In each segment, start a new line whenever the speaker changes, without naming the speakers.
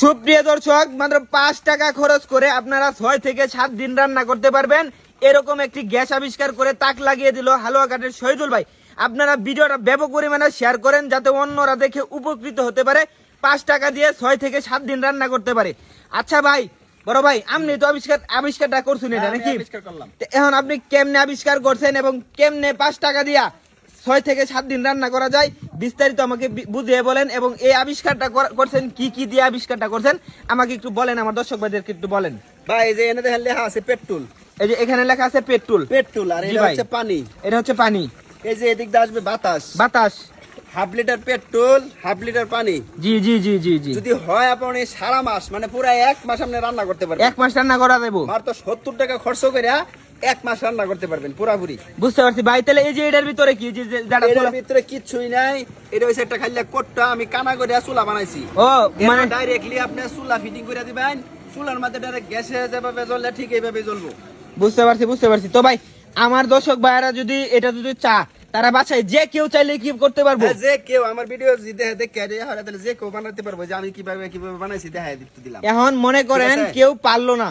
সুপ্রিয় দর্শক মাত্র পাঁচ টাকা খরচ করে আপনারা ছয় থেকে সাত দিন রান্না করতে পারবেন। এরকম একটি গ্যাস আবিষ্কার করে তাক লাগিয়ে দিল হালুয়া ঘাটের শহীদুল ভাই। আপনারা ভিডিওটা ব্যাপক পরিমাণে শেয়ার করেন যাতে অন্যরা দেখে উপকৃত হতে পারে। পাঁচ টাকা দিয়ে ছয় থেকে সাত দিন রান্না করতে পারে। আচ্ছা ভাই বড় ভাই আপনি তো আবিষ্কার আবিষ্কারটা করছেন এটা
হ্যাঁ,
নাকি? এখন আপনি কেমনে আবিষ্কার করছেন এবং কেমনে পাঁচ টাকা দিয়া ছয় থেকে সাত দিন রান্না করা যায়। বিস্তারিত আমাকে বুঝিয়ে বলেন এবং এই আবিষ্কারটা করছেন কি কি দিয়ে আবিষ্কারটা করছেন আমাকে একটু বলেন আমার দর্শক ভাইদেরকে একটু বলেন।
ভাই এই যে এনে দেখেন লেখা আছে পেট্রোল।
এই যে এখানে লেখা আছে পেট্রোল।
পেট্রোল আর এটা হচ্ছে পানি।
এটা হচ্ছে পানি।
এই যে এদিক দিয়ে আসবে বাতাস।
বাতাস।
Half litre petrol half litre পানি।
জি জি জি জি জি।
যদি হয় আপনি সারা মাস মানে পুরো এক মাস আপনি রান্না করতে পারবেন।
এক মাস রান্না করা দেবো।
মাত্র সত্তর টাকা খরচ করে এক মাস রান্না করতে পারবেন পুরাপুরি।
বুঝতে পারছি। ভাই তাহলে এই যে এটার ভিতরে কি যে
ভিতরে কিছুই নাই। এটা হইছে একটা খাইলে কোটটা আমি কানা করে চুলা বানাইছি।
ও মানে
ডাইরেক্টলি আপনি চুলা ফিটিং করে দিবেন। চুলার মধ্যে ডাইরেক্ট গ্যাসে যেভাবে জ্বললে ঠিক এইভাবে জ্বলবো।
বুঝতে পারছি বুঝতে পারছি। তো ভাই আমার দর্শক ভাইরা যদি এটা যদি চা তারা বাছাই যে কেউ চাইলে কি করতে পারব?
হ্যাঁ, যে কেউ আমার ভিডিও দেখে দেখে তাহলে যে কেউ বানাতে পারব যে আমি কীভাবে কীভাবে বানাইছি দেখাই দিতে দিলাম।
এখন মনে করেন কেউ পারল না।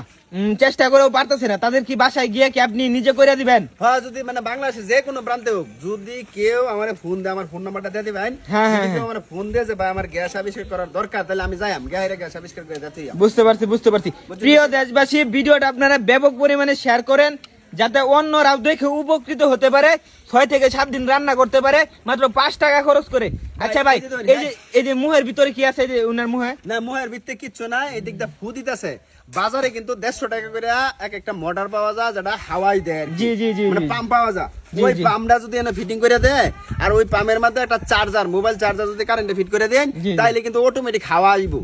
চেষ্টা করেও পারতেছে না। তাদের কি বাসায় গিয়ে কি আপনি নিজে করে দিবেন?
হ্যাঁ যদি মানে বাংলাদেশে যে কোনো প্রান্তে হোক যদি কেউ আমার ফোন দেয় আমার ফোন নাম্বারটা দিয়ে দিবেন।
হ্যাঁ, হ্যাঁ,
আমার ফোন দিয়ে যে ভাই আমার গ্যাস আবিষ্কার করার দরকার তাহলে আমি যাই আমি গায়ে গ্যাস আবিষ্কার করে যাচ্ছি
বুঝতে পারছি বুঝতে পারছি। প্রিয়। দেশবাসী ভিডিওটা আপনারা ব্যাপক পরিমাণে শেয়ার করেন। যাতে অন্যরাও দেখে উপকৃত হতে পারে ছয় থেকে সাত দিন রান্না করতে পারে মাত্র পাঁচ টাকা খরচ করে আচ্ছা ভাই
এই যে
এই যে মুহের ভিতরে কি আছে যে উনার মুহে
না মোহের ভিত্তি কিচ্ছু না এই দিক দিয়ে ফু দিতেছে বাজারে কিন্তু দেড়শো টাকা করে এক একটা মোটর পাওয়া যায় যেটা হাওয়াই দেয়
জি, জি, জি,
মানে পাম্প পাওয়া যায় ওই। পাম্পটা যদি এনে ফিটিং করে দেয় আর ওই পাম্পের মধ্যে একটা চার্জার মোবাইল চার্জার যদি কারেন্টে ফিট করে দেন। তাইলে কিন্তু অটোমেটিক হাওয়া আইব
ও।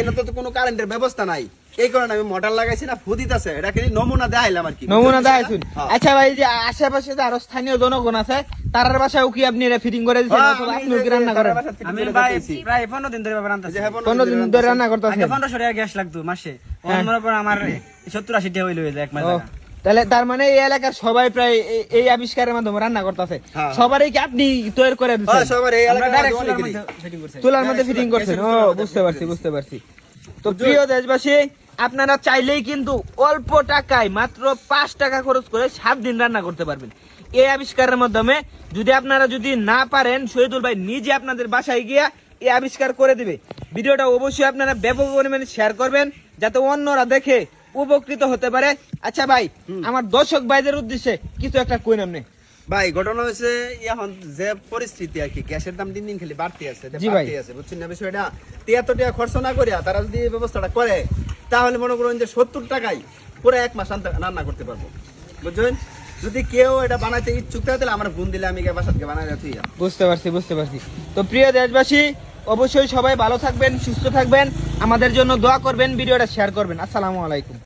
এনে তো কোনো কারেন্টের ব্যবস্থা নাই। এই কারণে আমি মোটর লাগাইছি না ফু দিতেছে। এটা খালি নমুনা দেখাইলাম আর কি।
নমুনা দেখাইছুন?
হ্যাঁ।
আচ্ছা ভাই এই যে আশেপাশে যে আরও স্থানীয় জনগণ আছে তারার বাসায় কি আপনি এটা ফিটিং করে
হ্যাঁ,
অথবা
আমি
কি রান্না করেন?
আমি ভাই প্রায় পনেরো দিন ধরে
দিন ধরে রান্না
আগে
করতেছেন
পনেরোশো টাকা গ্যাস লাগতো। মাসে
হ্যাঁ।
পর আমার সত্তর আশি টাকা হইল এক মাস।
তাহলে তার মানে এই এলাকার সবাই প্রায় এই- আবিষ্কারের মাধ্যমে রান্না করতেছে।
হ্যাঁ।
সবারই কি আপনি তৈরি করে
হ্যাঁ, এলাকার
direct
মধ্যে হ্যাঁ,
ফিটিং করছেন। ও বুঝতে পারছি বুঝতে পারছি। তো প্রিয় দেশবাসী আপনারা চাইলেই কিন্তু অল্প টাকায় মাত্র পাঁচ টাকা খরচ করে সাত দিন রান্না করতে পারবেন। এই আবিষ্কারের মাধ্যমে যদি আপনারা যদি না পারেন শহীদুল ভাই নিজে আপনাদের বাসায় গিয়া এই আবিষ্কার করে দিবে। ভিডিওটা অবশ্যই আপনারা ব্যাপক পরিমাণে শেয়ার করবেন যাতে অন্যরা দেখে উপকৃত হতে পারে। আচ্ছা ভাই আমার দর্শক ভাইদের উদ্দেশ্যে কিছু একটা কই নামনে
ভাই ঘটনা হয়েছে এখন যে পরিস্থিতি আর কি গ্যাসের দাম দিন দিন খালি বাড়তে আছে। বাড়তে আছে বুঝছেন না বিষয়টা? তিয়াত্তর টাকা খরচ না করিয়া তারা যদি এই ব্যবস্থাটা করে তাহলে মনে করুন যে সত্তর টাকায় পুরো এক মাস রান্না- করতে পারব। বুঝছেন? যদি কেউ এটা বানাইতে ইচ্ছুক থাকে তাহলে আমার ফোন দিলে আমি বাসাতে বানাই রাখি।
বুঝতে পারছি বুঝতে পারছি। তো প্রিয় দেশবাসী অবশ্যই সবাই ভালো থাকবেন সুস্থ থাকবেন। আমাদের জন্য দোয়া করবেন ভিডিওটা শেয়ার করবেন। আসসালামু আলাইকুম।